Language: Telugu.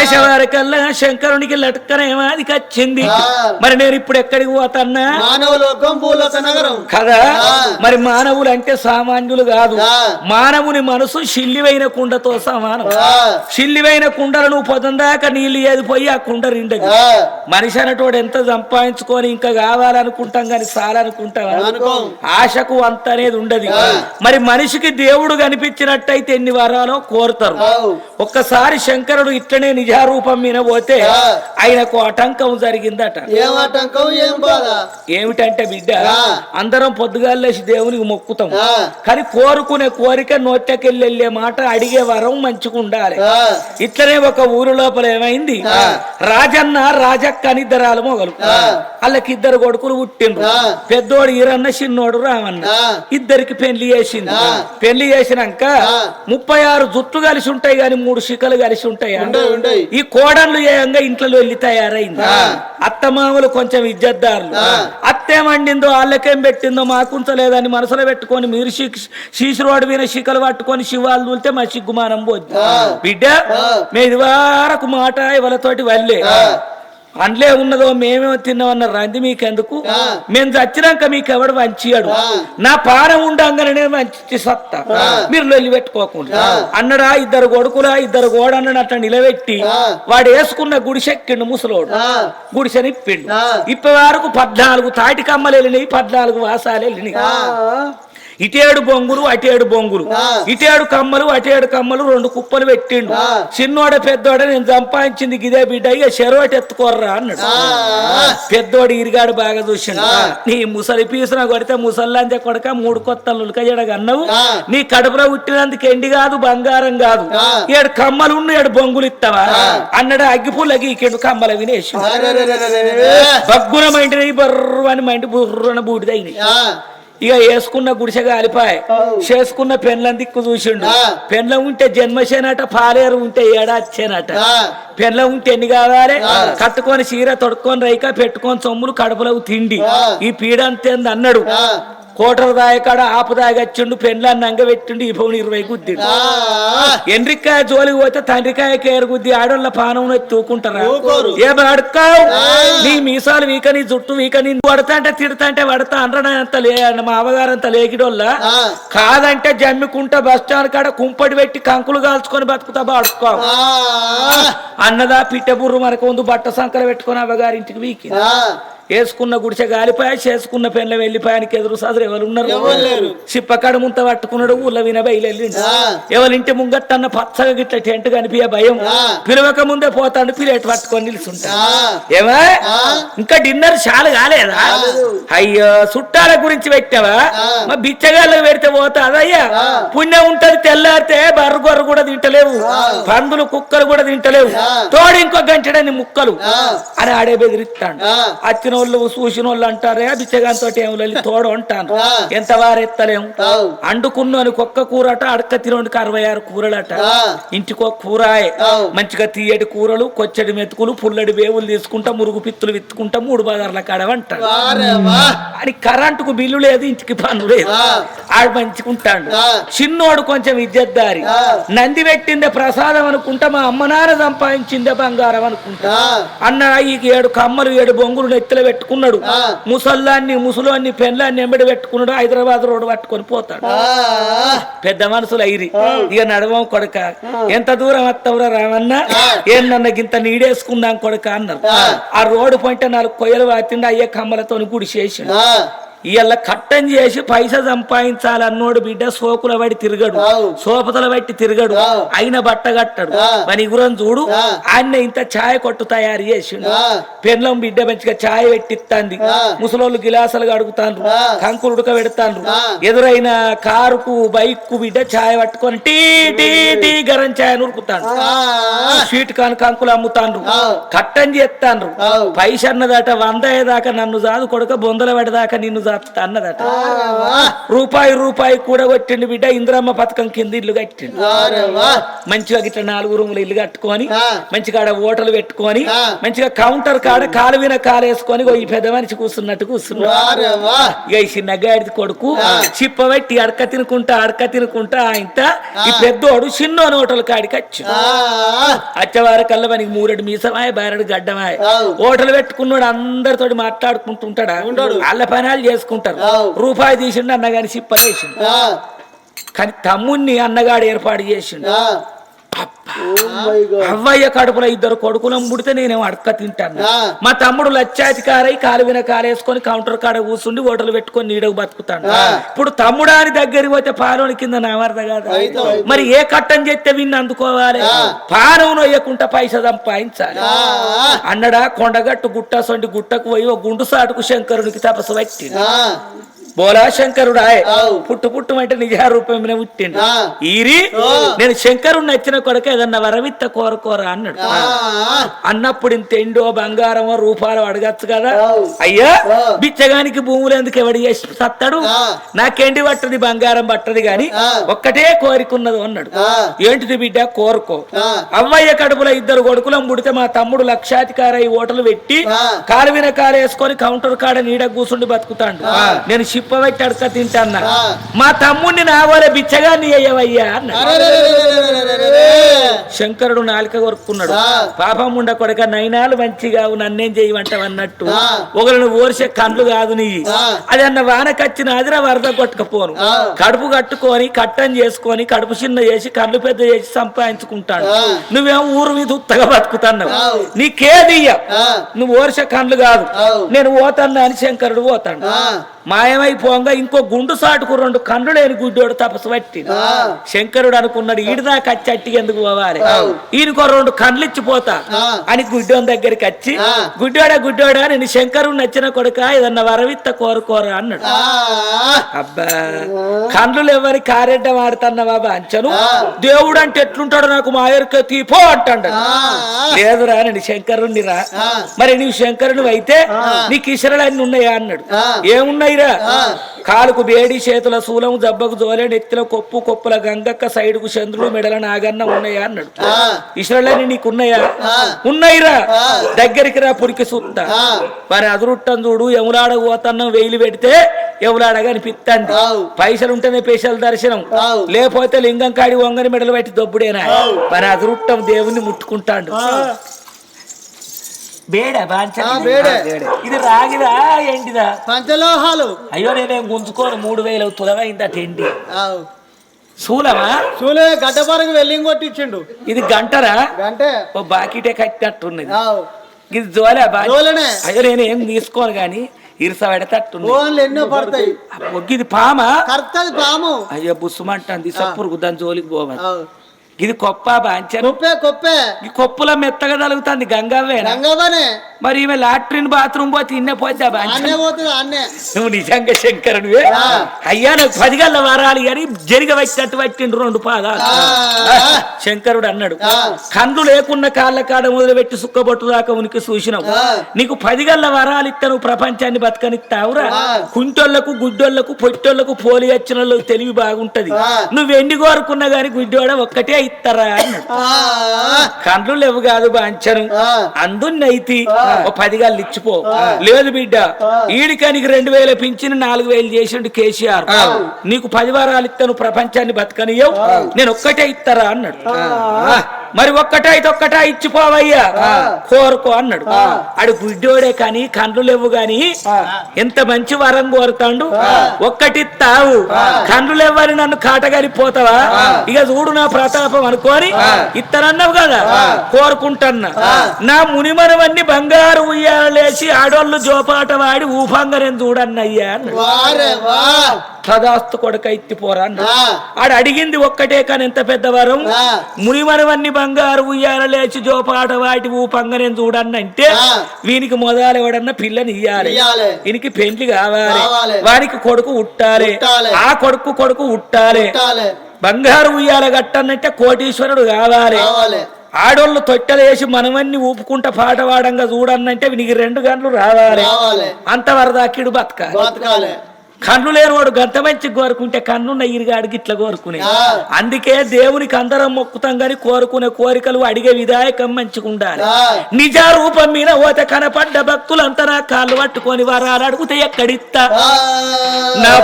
వేసేవారికల్లా శంకరునికి లటక్కనేమాదికి వచ్చింది ఆ. మరి నేను ఇప్పుడు ఎక్కడికి పోతన్నా? మానవ లోకం భూలోక నగరం. కదా. మరి మానవులు అంటే సామాన్యులు కాదు. మానవుని మనసు శిల్లివైన కుండతో సమానం. శిల్లివైన కుండలు నువ్వు పొద్దుందాకా నీళ్ళు ఏది పోయి ఆ కుండ నిండదు. మనిషి అనేటోడు ఎంత సంపాదించుకొని ఇంకా కావాలనుకుంటాం కానీ చాలనుకుంటాం. ఆశకు అంత అనేది ఉండదు. మరి మనిషికి దేవుడు కనిపించినట్టయితే ఎన్ని వరాలో కోరుతారు. ఒక్కసారి శంకరుడు ఇట్లనే నిజారూపం మీద పోతే. ఆయనకు ఆటంకం జరిగిందట ఏం ఆటంకం ఏం బాధ ఏమిటంటే బిడ్డ. అందరం పొద్దుగాలేసి దేవునికి మొక్కుతాం కానీ కోరుకునే కోరిక నోట్లకెళ్ళి వెళ్ళే మాట అడిగే వరం మంచిగా ఉండాలి ఇట్లనే ఒక ఊరు లోపల ఏమైంది. రాజన్న రాజక్క అని ఇద్దరాలు మొగలు. వాళ్ళకి ఇద్దరు కొడుకులు పుట్టిండ్రు. పెద్దోడు ఈరన్న చిన్నోడు రామన్న. ఇద్దరికి పెళ్ళి చేసింది. పెళ్ళి చేసినాక. ముప్పై ఆరు జుట్లు కలిసి ఉంటాయి కానీ మూడు శిఖలు కలిసి ఉంటాయా ఈ కోడళ్ళు ఏయంగా ఇంట్లో వెళ్ళి తయారైంది. అత్తమామలు కొంచెం ఇజ్జద్దారులు. అత్తేం వండిందో వాళ్ళకేం పెట్టిందో మాకుంచలేదని మనసులో పెట్టుకొని మీరు శీశ్రోడు మీద శిఖలు పట్టుకొని శివాలు దూలితే మా సిగ్గుమానం పోద్ది. బిడ్డ ఆ. మీ ఇది వరకు మాట ఇవాళతోటి వల్లే. అండ్లే ఉన్నదో మేమేమో తిన్నామన్న రంది మీకెందుకు. మేము చచ్చినాక మీకు ఎవడు వంచియాడు ఆ. నా పానం ఉండంగానే వంచి సత్తా. మీరు లొల్లి పెట్టుకోకుండా. అన్నడా ఇద్దరు కొడుకులా ఇద్దరు గోడన్నడు అట్లా నిలబెట్టి. వాడు వేసుకున్న గుడిసెక్కిండు ముసలోడు ఆ, గుడిసెని ఇప్పిండు. ఇప్పటి వరకు పద్నాలుగు తాటి కమ్మలు వెళ్ళినాయి పద్నాలుగు వాసాలు వెళ్ళినాయి ఇటేడు బొంగులు అటేడు బొంగులు. ఇటేడు కమ్మలు అటేడు కమ్మలు రెండు కుప్పలు పెట్టిండు. చిన్నోడ పెద్దోడ నేను సంపాదించింది గిదే బిడ్డ ఇక చెరోటి ఎత్తుకోర్రా అన్నాడు పెద్దోడు ఇరిగాడు బాగా చూసిండు. నీ ముసలి పీసున కొడితే ముసల్లాంతే కొడక మూడు కొత్త అన్నావు ఆ. నీ కడుపులో పుట్టినందుకు ఎండి కాదు బంగారం కాదు. ఏడు కమ్మలు ఉన్న ఏడు బొంగులు ఇస్తావా. అన్నాడు అగ్గిపుల్ల గీకెండు కమ్మల వినేసి. బగ్గున మైండి బర్రు అని మైండి బుర్రున బూడిదైంది ఆ, ఇక వేసుకున్న గుడిసెగా అలిపాయ చేసుకున్న పెన్లం దిక్కు చూసిండు. పెన్లం ఉంటే జన్మసేనట పాలేరు ఉంటే ఏడాచ్చేనట. ఆ, పెన్లం ఉంటే ఎన్ని కావాలి? కట్టుకొని చీర తొడుక్కొని రైక పెట్టుకొని సొమ్ములు కడుపులకు తిండి. ఈ పీడ అంతేంది అన్నాడు కోటరు దాయకాడ ఆపు దాగచ్చిండు పెన్లాన్ని అంగబెట్టిండు ఈ పౌని ఇరవై గుద్దిడు ఆ, ఎండ్రికాయ జోలికి పోతే తండ్రికాయ కేరు గుద్ది ఆడోళ్ళ పానం తూకుంటారా. ఏ అడుక్కావు నీ మీసాలు వీక నీ జుట్టు వీక నీ పడతా అంటే తిడతా అంటే పడతా అంత లే మా అవగారంత లేకిడోళ్ళ కాదంటే జమ్మికుంటా బస్ స్టాండ్ కాడ కుంపటి పెట్టి కంకులు కాల్చుకొని బతుకుతా ఆ, అన్నదా పిట్టె బుర్రు మనకు ముందు బట్ట సంకర పెట్టుకొని అవ్వగారింటికి వీకి వేసుకున్న గుడిసె గాలిపాయ చేసుకున్న పెన్ల వెళ్ళిపాయనికి ఎదురు సదురు ఎవరు ఉన్నారు. సిప్పకాడ ముంత పట్టుకున్నాడు ఊళ్ళ విన బయలుదేరిండు ఆ. ఎవరింటి ముంగట్టన్న పచ్చగా గిట్ల టెంట్ కనిపించే భయం. పిలవక ముందే పోతాడు పిలేట్ పట్టుకొని నిలుచుంటా ఏమా. ఇంకా డిన్నర్ చాలు కాలేదా. అయ్యో చుట్టాల గురించి పెట్టావా. మా బిచ్చగాళ్ళకి పెడితే పోతా అదయ్యా ఆ. పుణ్యం ఉంటది తెల్లారితే బర్రు గొర్రు కూడా తింటలేవు. పందులు కుక్కలు కూడా తింటలేవు. తోడు ఇంకో గంటడని ముక్కలు. అని ఆడే బెదిరిస్తాడు ఆ. వాళ్ళు చూసిన వాళ్ళు అంటారే బిచ్చగాంతో ఏం లేదు తోడు అంటాను ఆ. ఎంత వారెత్తలేము. అండుకున్నాను ఒక్క కూరట అడక తినోడికి అరవై ఆరు కూరలట. ఇంటికి కూరాయే. మంచిగా తీయటి కూరలు కొచ్చడి మెతుకులు పుల్లడి వేవులు తీసుకుంటా మురుగు పిత్తులు విత్తుకుంటా మూడు బజార్ల వా. అని కరెంటుకు బిల్లు లేదు ఇంటికి పన్ను లేదు. ఆడు మంచుకుంటాడు. చిన్నోడు కొంచెం ఆ. నంది పెట్టిందే ప్రసాదం అనుకుంటా మా అమ్మ నాన్న సంపాదించిందే బంగారం అనుకుంటా అన్న ఈ ఏడు కమ్మలు ఏడు బొంగులు నెత్తిలో పెట్టుకున్నాడు. ముసల్లాన్ని ముసలోన్ని పెళ్ళాన్ని ఎంబడి పెట్టుకున్నాడు. హైదరాబాద్ రోడ్డు పట్టుకొని పోతాడు. పెద్ద మనుషులు అయిరి ఇక నడవం కొడక. ఎంత దూరం వస్తావురా రామన్న ఏందన్న గింత నీడేసుకుందాం కొడక అన్నారు. ఆ. రోడ్డు పంట నాలుగు కొయ్యలు వాతిండి అయ్యే కమ్మలతో గుడి చేసి ఆ, ఇవాళ కట్టం చేసి పైసా సంపాదించాలన్నోడు బిడ్డ సోకుల బట్టి తిరగడు. సోపతల బట్టి తిరగడు. అయిన బట్ట కట్టడు. మన గురం చూడు. ఆయన ఇంత ఛాయ్ కొట్టు తయారు చేసిండు ఆ. పెన్లం బిడ్డ మంచిగా ఛాయ్ పెట్టిస్తాంది. ముసలోళ్ళు గిలాసాలు కడుగుతాండ్రు. కంకులు ఉడక పెడతాండ్రు. ఎదురైన కారుకు బైక్కు బిడ్డ ఛాయ్ పట్టుకొని టీ టీ టీ గరం ఛాయ్ ఉరుకుతాడు ఆ, స్వీట్ కాన్ కంకులు అమ్ముతాండ్రు. కట్టం చేస్తాండ్రు ఆవు. పైసన్నదట వంద అయ్యేదాకా నన్ను జాదు కొడుక బొందల పడేదాకా నిన్ను సత్త అన్నదట. రూపాయి రూపాయి కూడా కొట్టిండు బిడ్డ ఇందిరమ్మ పథకం కింద ఇల్లు కట్టిండు. మంచిగా గిట్ల నాలుగు రూములు ఇల్లు కట్టుకొని. మంచిగా ఆడ ఓటలు పెట్టుకొని. మంచిగా కౌంటర్ కాడ కాలు విన కాలు వేసుకొని ఈ పెద్ద మనిషి కూర్చున్నట్టు కూర్చున్నాడు. ఇక ఈ చిన్న గాడిది కొడుకు చిప్ప పెట్టి అడక తినుకుంటా అడక తినుకుంటా ఇంత ఈ పెద్దోడు చిన్నో నోటలు కాడికి వచ్చి. అచ్చవారి కల్లా మనకి మూరెడు మీసమాయ బారెడు గడ్డమాయ. ఓటలు పెట్టుకున్నాడు అందరితోటి మాట్లాడుకుంటుంటాడా? వాళ్ళ పనాలు చేసుకుంటారు. రూపాయి తీసిండు అన్నగారి సిప్ప చేసిండు. కానీ తమ్ముణ్ణి అన్నగాడు ఏర్పాటు చేసిండు. అవ్వయ్య కడుపులో ఇద్దరు కొడుకులను ముడితే నేనేమో అడక తింటాను. మా తమ్ముడు లచ్చాధికారై కాలు విన కాలేసుకొని కౌంటర్ కాడ కూర్చుండి ఓటలు పెట్టుకొని నీడకు బతుకుతాడు. ఆ. ఇప్పుడు తమ్ముడా అని దగ్గరికి పోతే పాలోని కింద నా వరద కాదు. మరి ఏ కట్టం చేస్తే విన్ని అందుకోవాలి? పానం నొయ్యకుంట పైస సంపాదించాలి. అన్నడా కొండగట్టు గుట్ట సొంటి గుట్టకు పోయి గుండు సాటుకు శంకరునికి తపస్సు పట్టి బోలా శంకరుడు ఆయ్ అవు. పుట్టు పుట్టు అంటే నిజ రూపంలో పుట్టిండు. ఈరి. నేను శంకరుడు నచ్చిన కొడుకు ఏదన్నా వరవిత్త కోరుకోరా అన్నాడు అన్నప్పుడు ఇంత ఎండో బంగారమో రూపాలు అడగచ్చు కదా. అయ్యా. బిచ్చగానికి భూములు ఎందుకు ఎవడు చేసి సత్తాడు. నాకేంటి పట్టది బంగారం పట్టది గాని. ఒక్కటే కోరికున్నది అన్నాడు. ఏంటిది బిడ్డ కోరుకో. అవ్వయ్య కడుపులో ఇద్దరు కొడుకులం పుడితే మా తమ్ముడు లక్షాధికారి ఓటలు పెట్టి ఆ. కాలు వేసుకొని కౌంటర్ కాడ నీడ కూర్చుండి బతుకుతాడు నేను చిప్పబెట్టి అడక తింటాన్న. మా తమ్ముడిని నావోలే బిచ్చగా నీ అయ్యవయ్యా అన్న. శంకరుడు నాలిక కొరుక్కున్నాడు. పాపం ఉండ కొడక నైనాలు మంచిగా నన్నేం చేయమంటావు అన్నట్టు ఒకరిని ఓర్చే కండ్లు కాదు నీ. అది అన్న వానకచ్చిన అదిర వరద కొట్టుకపోను. కడుపు కట్టుకొని కట్టం చేసుకొని కడుపు చిన్న చేసి కళ్ళు పెద్ద చేసి సంపాదించుకుంటాడు. నువ్వేం ఊరు మీద ఉత్తగా బతుకుతున్నావు? నీకేది నువ్వు ఓర్సే కండ్లు కాదు. నేను పోతాను అని శంకరుడు పోతాడు మాయమైపోగా ఇంకో గుండు సాటుకు రెండు కండ్లు లేని గుడ్డోడు తపస్సు పట్టి. శంకరుడు అనుకున్నాడు ఈడిదా కచ్చి ఎందుకు పోవాలి. ఈయనకో రెండు కండ్లు ఇచ్చిపోతా. అని గుడ్డోని దగ్గరికి వచ్చి. గుడ్డోడా గుడ్డోడా నేను శంకరుడు నచ్చిన కొడుక ఏదన్నా వరవిత్త కోరుకోరా అన్నాడు అబ్బా కండ్లు ఎవరి కారెడ్డ వాడుతున్నా బాబా అంచను. దేవుడు అంటే ఎట్లుంటాడు నాకు మా ఎరుక తీపో అంటాడు. లేదురా నేను శంకరుణ్ణి రా ఆ. మరి నీవు శంకరుని అయితే నీకు ఇసరలన్నీ ఉన్నాయా అన్నాడు ఆ. ఏమున్నాయిరా ఆ. కాలుకు బేడి చేతుల శూలం జబ్బకు జోలే నెత్తిల కొప్పు కొప్పుల గంగక్క సైడుకు చంద్రుడు మెడల నాగన్న ఉన్నాయా అన్నాడు. ఇసరలన్నీ నీకున్నాయా. ఉన్నాయిరా. దగ్గరికి రా పురికి సుత్తా. మరి అదురుట్టం చూడు ఎములాడ పోతన్నం వెయిలు పెడితే ఎవలాడగా అనిపిత్తంది ఆవ్. పైసలు ఉంటేనే స్పెషల్ దర్శనం. లేకపోతే లింగం కాడి వంగని మెడలు పెట్టి దొబ్బుడేనా మరి అదురుట్టం దేవుణ్ణి ముట్టుకుంటాడు బేడా. ఇది రాగిదా ఎండిదా పంచలోహాలు. అయ్యో నేనేం గుంజుకోను మూడు వేలు ఇంత టెండి. శూలమా? చూలే గడ్డపారకు వెళ్ళి కొట్టించిండు. ఇది గంటరా? గంటే. ఓ బాకీటే కట్టినట్టున్నది. ఇది జోలే జోలనే. అయ్యో నేను ఏం తీసుకోను గాని ఇరుస పెడతట్టున్నది ఫోన్లు ఎన్నో పడతాయి. ఇది పామా? కర్తది పాము. అయ్యో బుస్సుమంటుంది సప్పురుకు దాని జోలికి పోవాలి. ఇది కొప్ప బాంచను కొప్పే కొప్పే. ఈ కొప్పుల మెత్తగా తలుగుతుంది గంగవ్వేనా? రంగవనే మరి ఈమె లాట్రిన్ బాత్రూమ్ పోతే ఇన్నే పోతే నువ్వు నిజంగా శంకరుడివే. అయ్యా నాకు పదిగల్ల వారాలి అని జరిగ వచ్చినట్టు పట్టిండు రెండు పాదాలు. శంకరుడు అన్నాడు. కండ్లు లేకున్న కాళ్ళ కాడ మొదలుపెట్టి సుక్కబొట్టు దాకా ఉనికి చూసినావు. నీకు పదిగల్ల వరాలు ఇస్తా నువ్వు ప్రపంచాన్ని బతకనిస్తావురా. కుంటోళ్ళకు గుడ్డోళ్ళకు పొట్టోళ్ళకు పోలి వచ్చిన తెలివి బాగుంటది. నువ్వు ఎండి కోరుకున్నా గాని గుడ్డోడ ఒక్కటే ఇస్తారా. కండ్లు లేవు కాదు బాంచను. అందున్నైతి. ఓ పదిగాళ్ళు ఇచ్చిపో. లేదు బిడ్డ ఈడికానికి రెండు వేల పింఛన్ నాలుగు వేలు చేసిండు కేసీఆర్. నీకు పది వారాలు ఇస్తాను ప్రపంచాన్ని బతకనియవు నేను ఒక్కటే ఇస్తారా అన్నాడు. మరి ఒక్కటే అయితే ఒక్కటే ఇచ్చిపోవయ్యా. కోరుకో అన్నాడు. ఆడు గుడ్డోడే కానీ కండ్లు లేవు గాని ఎంత మంచి వరం కోరుతాండు? ఒక్కటి తావు. కండ్లు లేవని నన్ను కాటగారిపోతావా? ఇక చూడు నా ప్రతాపం అనుకోని ఇత్తనన్నావు కదా? కోరుకుంటున్నా. నా మునిమనవన్నీ బంగారు ఉయ్యాలేసి ఆడోళ్ళు జోపాట వాడి ఊపంగా నేను చూడన్నయ్యా అన్నాడు. తదాస్తు కొడుక ఎత్తిపోరా అన్నాడు. ఆ. ఆడు అడిగింది ఒక్కటే కానీ ఎంత పెద్ద వరం ఆ. మునిమనవన్నీ బంగారు ఉయ్యాల లేచి జోపాట వాటి ఊపంగా నేను చూడన్నంటే. వీనికి మొదలు ఎవడన్నా పిల్లని ఇయ్యాలి. వీనికి పెండ్లి కావాలి. వానికి కొడుకు ఉట్టాలి. ఆ కొడుకు కొడుకు ఉట్టాలి బంగారు ఉయ్యాల గట్టనంటే కోటీశ్వరుడు కావాలి ఆడోళ్ళు తొట్టెలేసి మనమన్ని ఊపుకుంటా పాట పాడంగా చూడన్నంటే నీకు రెండు గంటలు రావాలి అంతవరదాకిడు బతక బతకాలి కన్ను లేనివాడు గంత మంచి కోరుకుంటే కన్నున్న ఇరుగాడికి ఇట్లా కోరుకునే. అందుకే దేవునికి అందరం మొక్కుతాం గాని కోరుకునే కోరికలు అడిగే విధాయకం మంచిగా ఉండాలి ఆ. నిజ రూపం మీద ఓత కనపడ్డ భక్తులంతా నా కాళ్ళు పట్టుకొని వరాలు అడిగితే ఎక్కడిత్తా ఆ. నా